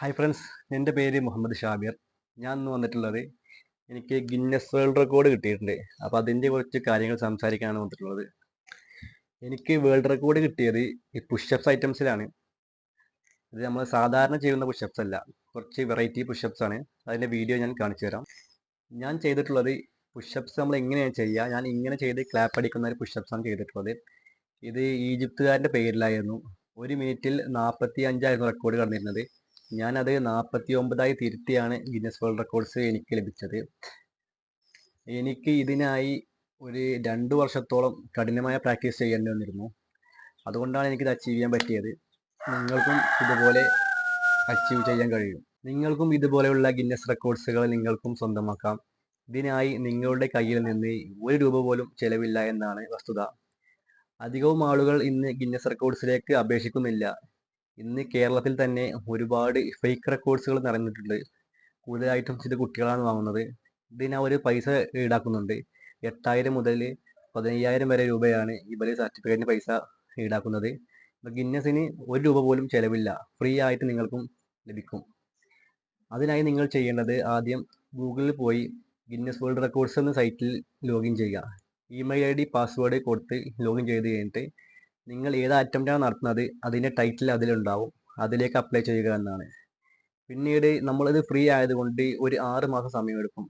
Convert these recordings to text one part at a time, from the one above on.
Hi friends എന്റെ പേര് മുഹമ്മദ് ഷാബിർ. ഞാൻ ഇന്ന് വന്നിട്ടുള്ളത് എനിക്ക് ഗിന്നസ് വേൾഡ് റെക്കോർഡ് കിട്ടിയിട്ടുണ്ട്. അപ്പോൾ അതിന്റെ കുറച്ച് കാര്യങ്ങൾ സംസാരിക്കാനാണ് വന്നിട്ടുള്ളത്. എനിക്ക് വേൾഡ് റെക്കോർഡ് കിട്ടിയത് ഈ പുഷപ്സ് ഐറ്റംസിലാണ് ഇത് നമ്മൾ സാധാരണ ചെയ്യുന്ന പുഷപ്സ് അല്ല. കുറച്ച് വെറൈറ്റി പുഷപ്സ് ആണ്. അതിന്റെ വീഡിയോ ഞാൻ കാണിച്ചു തരാം. ഞാൻ ചെയ്തിട്ടുള്ളത് പുഷപ്സ് നമ്മൾ എങ്ങനെയാണ് ചെയ്യുക? ഞാൻ ഇങ്ങനെ ചെയ്ത് ക്ലാപ്പ് അടിക്കുന്ന ഒരു പുഷപ്സ് ആണ് ചെയ്തിട്ടുള്ളത്. ഇത് ഈജിപ്തുകാരന്റെ പേരിലായിരുന്നു. ഒരു മിനിറ്റിൽ നാൽപ്പത്തി അഞ്ചായിരുന്നു റെക്കോർഡ് കടന്നിരുന്നത്. ഞാനത് നാൽപ്പത്തി ഒമ്പതായി തിരുത്തിയാണ് ഗിന്നസ് വേൾഡ് റെക്കോർഡ്സ് എനിക്ക് ലഭിച്ചത്. എനിക്ക് ഇതിനായി ഒരു രണ്ട് വർഷത്തോളം കഠിനമായ പ്രാക്ടീസ് ചെയ്യേണ്ടി വന്നിരുന്നു. അതുകൊണ്ടാണ് എനിക്കിത് അച്ചീവ് ചെയ്യാൻ പറ്റിയത്. നിങ്ങൾക്കും ഇതുപോലെ അച്ചീവ് ചെയ്യാൻ കഴിയും. നിങ്ങൾക്കും ഇതുപോലെയുള്ള ഗിന്നസ് റെക്കോർഡ്സുകൾ നിങ്ങൾക്കും സ്വന്തമാക്കാം. ഇതിനായി നിങ്ങളുടെ കയ്യിൽ നിന്ന് ഒരു രൂപ പോലും ചെലവില്ല എന്നാണ് വസ്തുത. അധികവും ആളുകൾ ഇന്ന് ഗിന്നസ് റെക്കോർഡ്സിലേക്ക് അപേക്ഷിക്കുന്നില്ല. ഇന്ന് കേരളത്തിൽ തന്നെ ഒരുപാട് ഫേക്ക് റെക്കോർഡ്സുകൾ നിറഞ്ഞിട്ടുണ്ട്. കൂടുതലായിട്ടും ഇത് കുട്ടികളാണ് വാങ്ങുന്നത്. ഇതിന് അവർ പൈസ ഈടാക്കുന്നുണ്ട്. എട്ടായിരം മുതൽ പതിനയ്യായിരം വരെ രൂപയാണ് ഇവർ സർട്ടിഫിക്കറ്റിന് പൈസ ഈടാക്കുന്നത്. ഗിന്നസിന് ഒരു രൂപ പോലും ചിലവില്ല. ഫ്രീ ആയിട്ട് നിങ്ങൾക്കും ലഭിക്കും. അതിനായി നിങ്ങൾ ചെയ്യേണ്ടത് ആദ്യം ഗൂഗിളിൽ പോയി ഗിന്നസ് വേൾഡ് റെക്കോർഡ്സ് എന്ന സൈറ്റിൽ ലോഗിൻ ചെയ്യുക. ഇമെയിൽ ഐ ഡി പാസ്വേഡ് കൊടുത്ത് ലോഗിൻ ചെയ്ത് കഴിഞ്ഞിട്ട് നിങ്ങൾ ഏത് അറ്റംപ്റ്റാണ് നടത്തുന്നത്? അതിന്റെ ടൈറ്റിൽ അതിലുണ്ടാവും. അതിലേക്ക് അപ്ലൈ ചെയ്യുക എന്നാണ്. പിന്നീട് നമ്മളിത് ഫ്രീ ആയതുകൊണ്ട് ഒരു ആറ് മാസം സമയമെടുക്കും.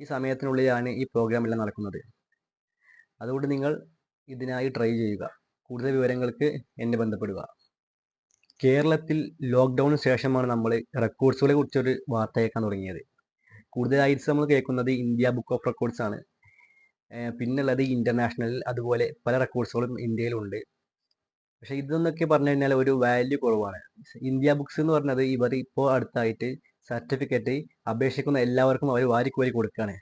ഈ സമയത്തിനുള്ളിലാണ് ഈ പ്രോഗ്രാം എല്ലാം നടക്കുന്നത്. അതുകൊണ്ട് നിങ്ങൾ ഇതിനായി ട്രൈ ചെയ്യുക. കൂടുതൽ വിവരങ്ങൾക്ക് എന്നെ ബന്ധപ്പെടുക. കേരളത്തിൽ ലോക്ക്ഡൗണിന് ശേഷമാണ് നമ്മൾ റെക്കോർഡ്സുകളെ കുറിച്ചൊരു വാർത്ത കേൾക്കാൻ തുടങ്ങിയത്. കൂടുതലായിട്ട് നമ്മൾ കേൾക്കുന്നത് ഇന്ത്യ ബുക്ക് ഓഫ് റെക്കോർഡ്സ് ആണ്. പിന്നുള്ളത് ഇന്റർനാഷണൽ അതുപോലെ പല റെക്കോർഡ്സുകളും ഇന്ത്യയിലുണ്ട്. പക്ഷെ ഇതെന്നൊക്കെ പറഞ്ഞു കഴിഞ്ഞാൽ ഒരു വാല്യൂ കുറവാണ്. ഇന്ത്യ ബുക്സ് എന്ന് പറഞ്ഞത് ഇവർ ഇപ്പോൾ അടുത്തായിട്ട് സർട്ടിഫിക്കറ്റ് അപേക്ഷിക്കുന്ന എല്ലാവർക്കും അവർ വാരിക്കോരി കൊടുക്കുകയാണ്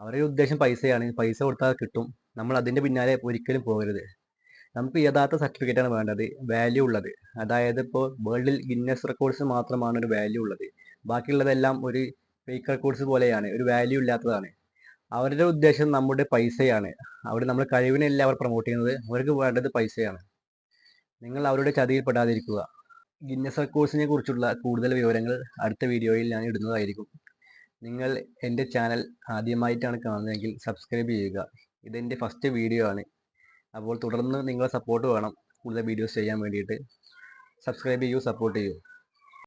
അവരുടെ ഉദ്ദേശം പൈസയാണ്. പൈസ കൊടുത്താൽ കിട്ടും. നമ്മൾ അതിന്റെ പിന്നാലെ ഒരിക്കലും പോകരുത്. നമുക്ക് യഥാർത്ഥ സർട്ടിഫിക്കറ്റാണ് വേണ്ടത്. വാല്യൂ ഉള്ളത്. അതായത് ഇപ്പോൾ വേൾഡിൽ ഗിന്നസ് റെക്കോർഡ്സ് മാത്രമാണ് ഒരു വാല്യൂ ഉള്ളത്. ബാക്കിയുള്ളതെല്ലാം ഒരു ഫേക്ക് റെക്കോർഡ്സ് പോലെയാണ്. ഒരു വാല്യൂ ഇല്ലാത്തതാണ്. അവരുടെ ഉദ്ദേശം നമ്മുടെ പൈസയാണ്. അവിടെ നമ്മുടെ കഴിവിനെല്ലാം അവർ പ്രൊമോട്ട് ചെയ്യുന്നത്. അവർക്ക് വേണ്ടത് പൈസയാണ്. നിങ്ങൾ അവരുടെ ചതിയിൽ പെടാതിരിക്കുക. ഗിന്നസ് റെക്കോർഡ്സിനെ കുറിച്ചുള്ള കൂടുതൽ വിവരങ്ങൾ അടുത്ത വീഡിയോയിൽ ഞാൻ ഇടുന്നതായിരിക്കും. നിങ്ങൾ എന്റെ ചാനൽ ആദ്യമായിട്ടാണ് കാണുന്നതെങ്കിൽ സബ്സ്ക്രൈബ് ചെയ്യുക. ഇതെന്റെ ഫസ്റ്റ് വീഡിയോ ആണ്. അപ്പോൾ തുടർന്ന് നിങ്ങളെ സപ്പോർട്ട് വേണം കൂടുതൽ വീഡിയോസ് ചെയ്യാൻ വേണ്ടിയിട്ട്. സബ്സ്ക്രൈബ് ചെയ്യൂ സപ്പോർട്ട് ചെയ്യൂ.